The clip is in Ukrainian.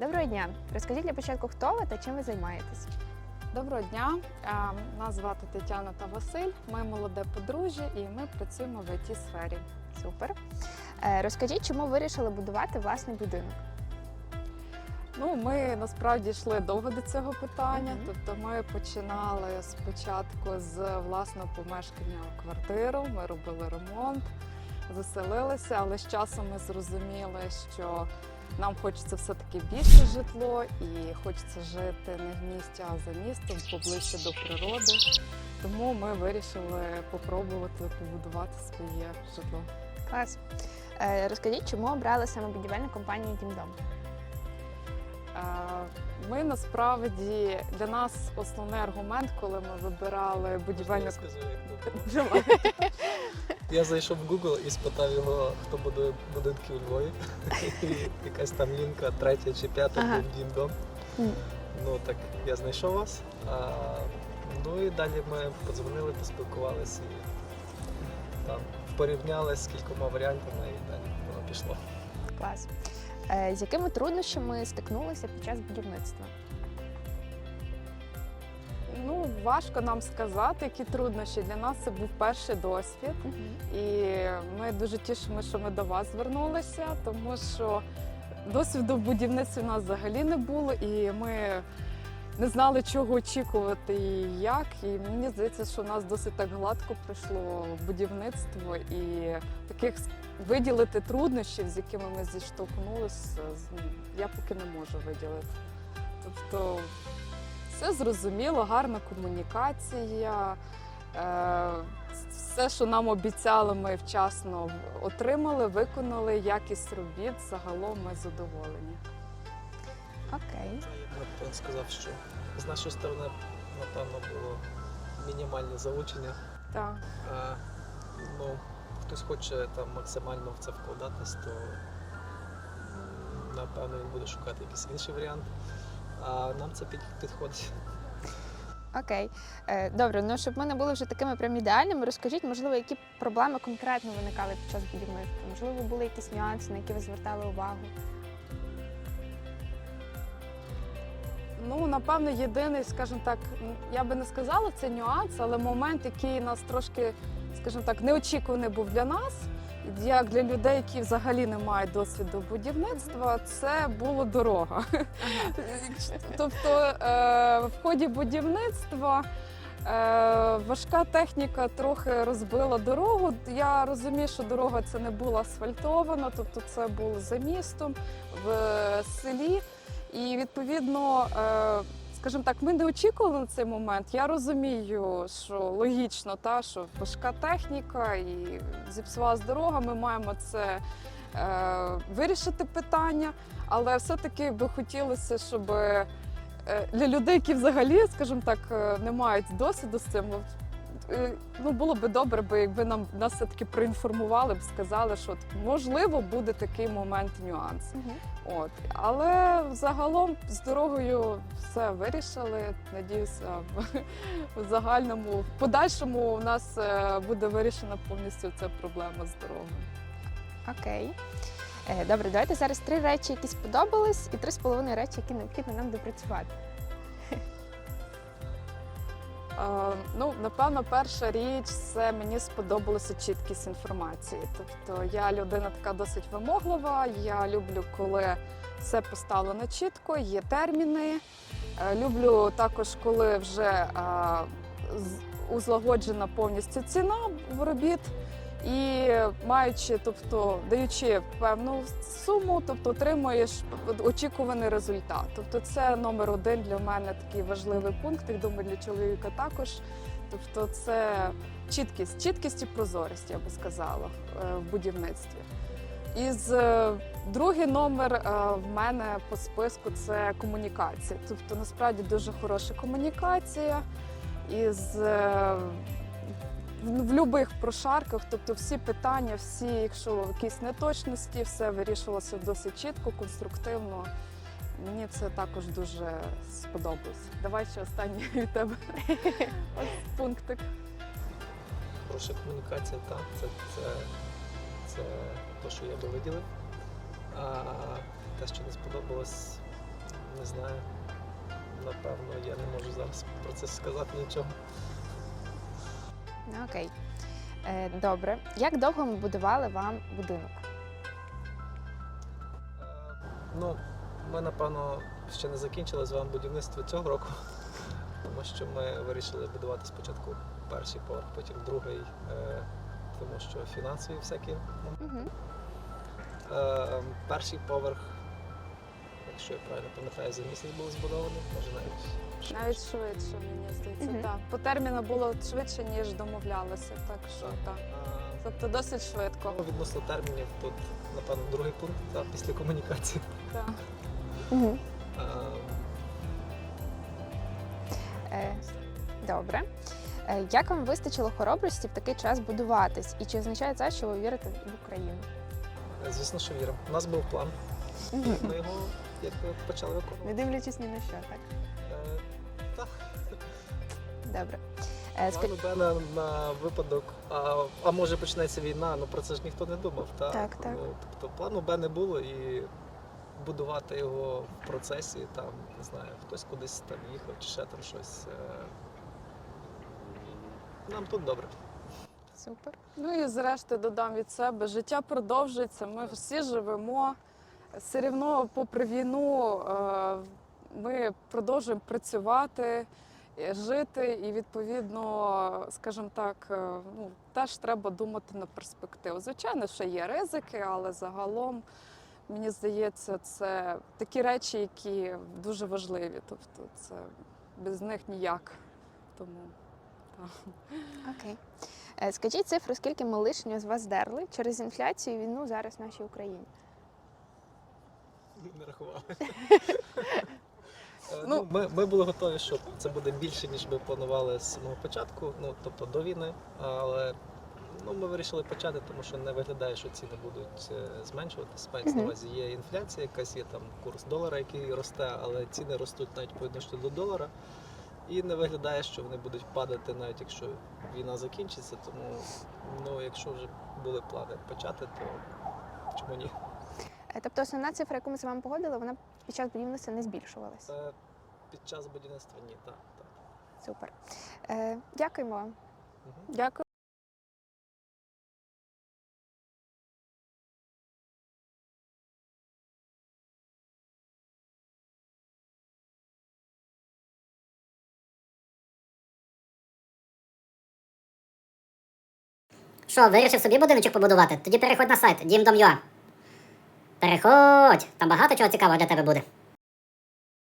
Доброго дня. Розкажіть для початку, хто ви та чим ви займаєтесь? Доброго дня. Нас звати Тетяна та Василь. Ми молоде подружжя і ми працюємо в it сфері. Супер. Е, Розкажіть, чому вирішили будувати власний будинок? Ну, ми насправді йшли довго до цього питання. Мгм. Тобто, ми починали спочатку з власного помешкання в квартиру. Ми робили ремонт, заселилися, але з часом ми зрозуміли, що нам хочеться все-таки більше житло і хочеться жити не в місті, а за містом, поближче до природи. Тому ми вирішили попробувати побудувати своє житло. Клас. Е, Розкажіть, чому обрали саме будівельну компанію Дімдом? Е, Ми насправді для нас основний аргумент, коли ми вибирали будівельну Я Я зайшов в Google і спитав його, хто будує будинки у Львові. І якась там лінка, третя чи п'ята Ага. був дім-дом. Ну так я знайшов вас. А, ну і далі ми подзвонили, поспілкувалися і там порівняли з кількома варіантами і далі воно пішло. Клас. Е, З якими труднощами стикнулися під час будівництва? Ну важко нам сказати, які труднощі. Для нас це був перший досвід, і ми дуже тішимо, що ми до вас звернулися, тому що досвіду в будівництві у нас взагалі не було, і ми не знали, чого очікувати і як. І мені здається, що у нас досить так гладко пройшло будівництво і таких виділити труднощів, з якими ми зіштовхнулися, я поки не можу виділити. Тобто все зрозуміло, гарна комунікація. Е, все, що нам обіцяли, ми вчасно отримали, виконали. Якість робіт загалом ми задоволені. Окей. Я б сказав, що з нашої сторони, напевно, було мінімальне залучення. Так. А, ну, хтось хоче там максимально в це вкладатись, то напевно він буде шукати якийсь інший варіант. А нам це під- підходить. Окей. Е, Добре, ну щоб ми не були вже такими прям ідеальними, розкажіть, можливо, які проблеми конкретно виникали під час будівництва? Можливо, були якісь нюанси, на які ви звертали увагу? Ну, напевно, єдиний, скажімо так, я би не сказала це нюанс, але момент, який нас трошки, скажімо так, неочікуваний був для нас, як для людей, які взагалі не мають досвіду будівництва, це була дорога. Тобто е, в ході будівництва е, важка техніка трохи розбила дорогу. Я розумію, що дорога це не була асфальтована, тобто це було за містом в селі. І відповідно, е, скажімо так, ми не очікували на цей момент. Я розумію, що логічно, та що важка техніка і зіпсувалась дорога. Ми маємо це е, вирішити питання, але все-таки би хотілося, щоб е, для людей, які взагалі, скажімо так, е, не мають досвіду з цим. Е, Ну, було би добре, би, якби нам нас все-таки проінформували б, сказали, що от, можливо буде такий момент нюанс. От. Але загалом з дорогою все вирішили. Надіюся, в, в загальному, в подальшому у нас е, буде вирішена повністю ця проблема з дорогою. Окей. Е, Добре, давайте зараз три речі, які сподобались, і три з половиною речі, які необхідно нам допрацювати. Е, ну, напевно, перша річ це мені сподобалася чіткість інформації. Тобто я людина така досить вимоглива. Я люблю, коли все поставлено чітко, є терміни. Е, Люблю також, коли вже е, узлагоджена повністю ціна робіт. І маючи, тобто даючи певну суму, тобто отримуєш очікуваний результат. Тобто це номер один для мене такий важливий пункт. Я думаю, для чоловіка також. Тобто, це чіткість, чіткість і прозорість, я би сказала, е, в будівництві. І з е, другий номер е, в мене по списку це комунікація. Тобто, насправді дуже хороша комунікація із в будь-яких прошарках, тобто всі питання, всі, якщо якісь неточності, все вирішувалося досить чітко, конструктивно. Мені це також дуже сподобалось. Давай ще останній від тебе Ось пунктик. Хороша комунікація, так, це, це, це те, що я би виділив. А те, що не сподобалось, не знаю. Напевно, я не можу зараз про це сказати нічого. Ну, окей. Е, добре. Як довго ми будували вам будинок? Е, Ну, ми, напевно, ще не закінчили з вами будівництво цього року, тому що ми вирішили будувати спочатку перший поверх, потім другий, е, тому що фінансові всякі. Угу. Е, Перший поверх, якщо я правильно пам'ятаю, за місяць був збудований, може навіть швидше. Навіть швидше, мені здається, Мгм. так. По терміну було швидше, ніж домовлялися, так що Так. так. А, Тобто досить швидко. ну, Відносно термінів, тут, напевно, другий пункт та, після комунікації. Так. Е, Е, добре. Е, як вам вистачило хоробрості в такий час будуватись? І чи означає це, що ви вірите в Україну? Звісно, що віримо. У нас був план, ми його якби почали виконувати. Не дивлячись ні на що, так? Е, Так. Добре. Е, План у Бена на випадок, а, а може почнеться війна, ну про це ж ніхто не думав. Та? Так, так. Ну, тобто плану Б не було і будувати його в процесі, там, не знаю, хтось кудись там їхав чи ще там щось. е, Нам тут добре. Супер. Ну і зрештою додам від себе, життя продовжується, ми всі живемо. Все рівно, попри війну, е, ми продовжуємо працювати, е, жити, і відповідно, скажімо так, е, ну, теж треба думати на перспективу. Звичайно, що є ризики, але загалом. Мені здається, це такі речі, які дуже важливі. Тобто, це без них ніяк. Тому так. Окей. Скажіть цифру, скільки ми лишнього з вас здерли через інфляцію і війну зараз в нашій Україні? Не рахували. Е, Ну- Ну, ми, ми були готові, що це буде більше, ніж ми планували з самого початку, ну тобто до війни. Але ну, ми вирішили почати, тому що не виглядає, що ціни будуть е, зменшуватися. Мається на увазі є інфляція, якась є там курс долара, який росте, але ціни ростуть навіть по відношенню до долара. І не виглядає, що вони будуть падати, навіть якщо війна закінчиться. Тому ну, якщо вже були плани почати, то чому ні? Е, Тобто основна цифра, яку ми з вами погодили, вона під час будівництва не збільшувалася. Під час будівництва ні, так. так. Супер. Е, дякуємо вам. Мгм. Дякую. Що, вирішив собі будиночок побудувати? Тоді переходь на сайт Дім.Дом.ua. Переходь, там багато чого цікавого для тебе буде.